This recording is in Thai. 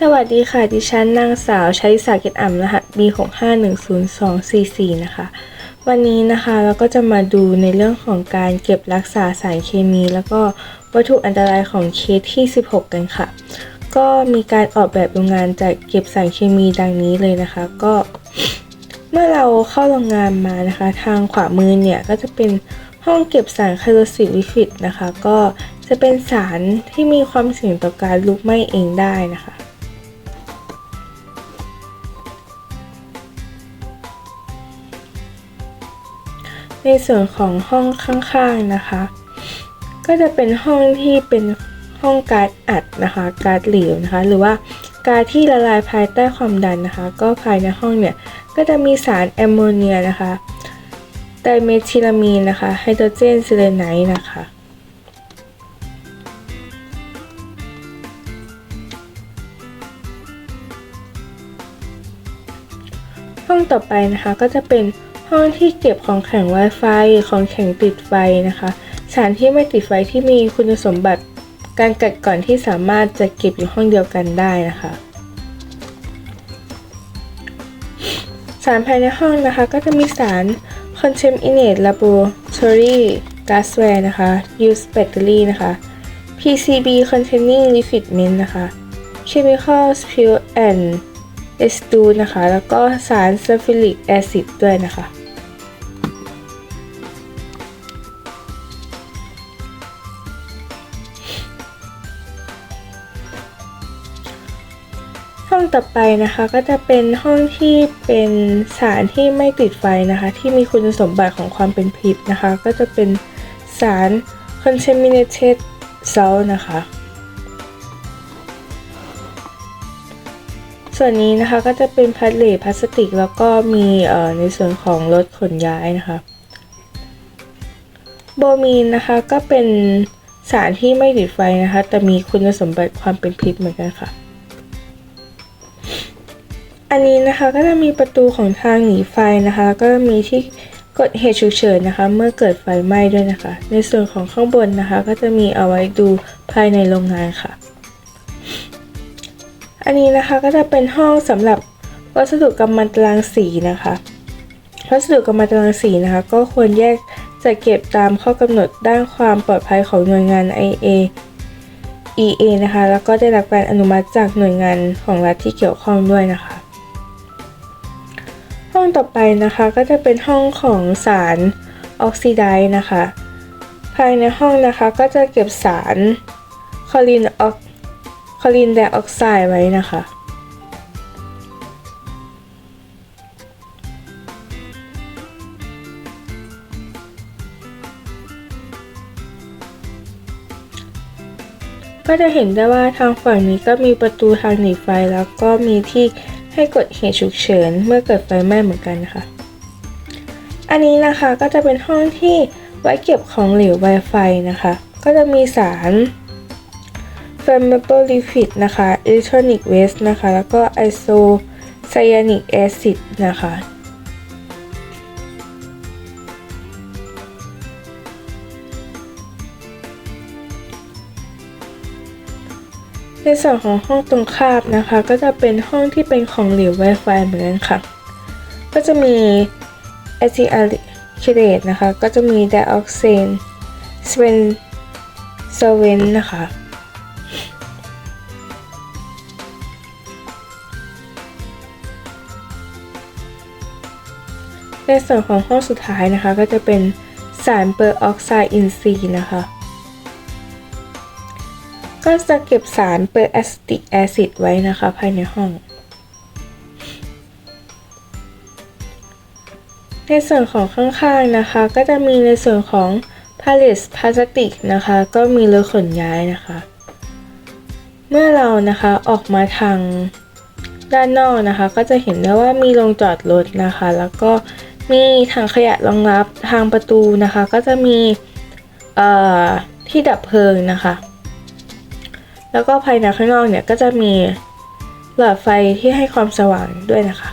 สวัสดีค่ะ ดิฉันนางสาวชัยสาเกตอ่ำรหัส B 6 5 1 0 2 4 4 นะคะ วันนี้นะคะเราก็จะมาดูในเรื่องของการเก็บรักษาสารเคมี แล้วก็วัตถุอันตรายของเคสที่ 16 กันค่ะ ก็มีการออกแบบโรงงานจัดเก็บสารเคมีดังนี้เลยนะคะ ก็ เมื่อเราเข้าโรงงานมานะคะ ทางขวามือเนี่ยก็จะเป็นห้องเก็บสารไคโรซิลลิฟิดนะคะ ก็จะเป็นสารที่มีความเสี่ยงต่อการลุกไหม้เองได้นะคะ ในส่วนของห้องข้างๆนะคะ ก็จะเป็นห้องที่เป็นห้องการ์ดอัดนะคะ การ์ดเหลวนะคะ หรือว่าการ์ดที่ละลายภายใต้ความดันนะคะ ก็ภายในห้องเนี่ยก็จะมีสารแอมโมเนียนะคะไดเมทิลามีนนะคะไฮโดรเจนซิเลไนต์นะคะห้องต่อไปนะคะก็จะเป็น ห้องที่เก็บของแข็ง Wi-Fi ของแข็งติดไฟนะคะ สารที่ไม่ติดไฟที่มีคุณสมบัติการกัดก่อนที่สามารถจะเก็บอยู่ห้องเดียวกันได้นะคะ สารภายในห้องนะคะก็จะมีสาร Contaminate Laboratory Glassware นะคะ Use Battery นะคะ PCB containing refrigerant นะคะ Chemical Spill and เอสตูนะคะ แล้วก็สารซัลฟิลิกแอซิดด้วยนะคะ ห้องต่อไปนะคะก็จะเป็นห้องที่เป็นสารที่ไม่ติดไฟนะคะ ที่มีคุณสมบัติของความเป็นพิษนะคะ ก็จะเป็นสาร contaminated salt นะคะ ส่วนนี้นะคะก็จะเป็นพลาสเลตพลาสติก แล้วก็มีในส่วนของรถขนย้ายนะคะโบมีนนะคะก็เป็นสารที่ไม่ติดไฟนะคะ แต่มีคุณสมบัติความเป็นพิษเหมือนกันค่ะ อันนี้นะคะก็จะมีประตูของทางหนีไฟนะคะแล้วก็มีที่กดเหตุฉุกเฉินนะคะ เมื่อเกิดไฟไหม้ด้วยนะคะ ในส่วนของข้างบนนะคะ ก็จะมีเอาไว้ดูภายในโรงงานค่ะ อันนี้นะคะก็จะเป็นห้องสำหรับวัสดุกำมันตารางสีนะคะวัสดุกำมันตารางสีนะคะ ก็ควรแยกจัดเก็บตามข้อกำหนดด้านความปลอดภัยของหน่วยงาน IA EA นะคะ แล้วก็ได้รับการอนุมัติจากหน่วยงานของรัฐที่เกี่ยวข้องด้วยนะคะ ต่อไปนะคะก็จะเป็นห้องของสารออกซิไดซ์นะคะ ภายในห้องนะคะก็จะเก็บสารคอลินออกคอลินไดออกไซด์ไว้นะคะ ก็จะเห็นได้ว่าทางฝั่งนี้ก็มีประตูทางหนีไฟแล้วก็มีที่ ให้กดเหตุฉุกเฉินเมื่อเกิดไฟไหม้เหมือนกันนะคะอันนี้นะคะก็จะเป็นห้องที่ไว้เก็บของเหลว Wi-Fi นะคะ ก็จะมีสาร flammable liquid นะคะ electronic waste นะคะ แล้วก็ isocyanic acid นะคะ ในส่วนของห้องตรงข้ามนะคะ ก็จะเป็นห้องที่เป็นของเหลว Wi-Fi เหมือนกันค่ะ ก็จะมี a c i l c h a t e นะคะ ก็จะมี dioxane s p e n s o v e n นะคะ ในส่วนของห้องสุดท้ายนะคะ ก็จะเป็นสารเปอร์ออกไซด์อินทรีย์นะคะ ก็จะเก็บสารเปอร์แอสติกแอซิดไว้นะคะ ภายในห้อง ในส่วนของข้างๆนะคะ ก็จะมีในส่วนของพาเลสพลาสติกนะคะ ก็มีรถขนย้ายนะคะ เมื่อเรานะคะออกมาทางด้านนอกนะคะ ก็จะเห็นได้ว่ามีโรงจอดรถนะคะ แล้วก็มีถังขยะรองรับทางประตูนะคะ ก็จะมีที่ดับเพลิงนะคะ แล้วก็ภายในข้างนอกเนี่ยก็จะมีหลอดไฟที่ให้ความสว่างด้วยนะคะ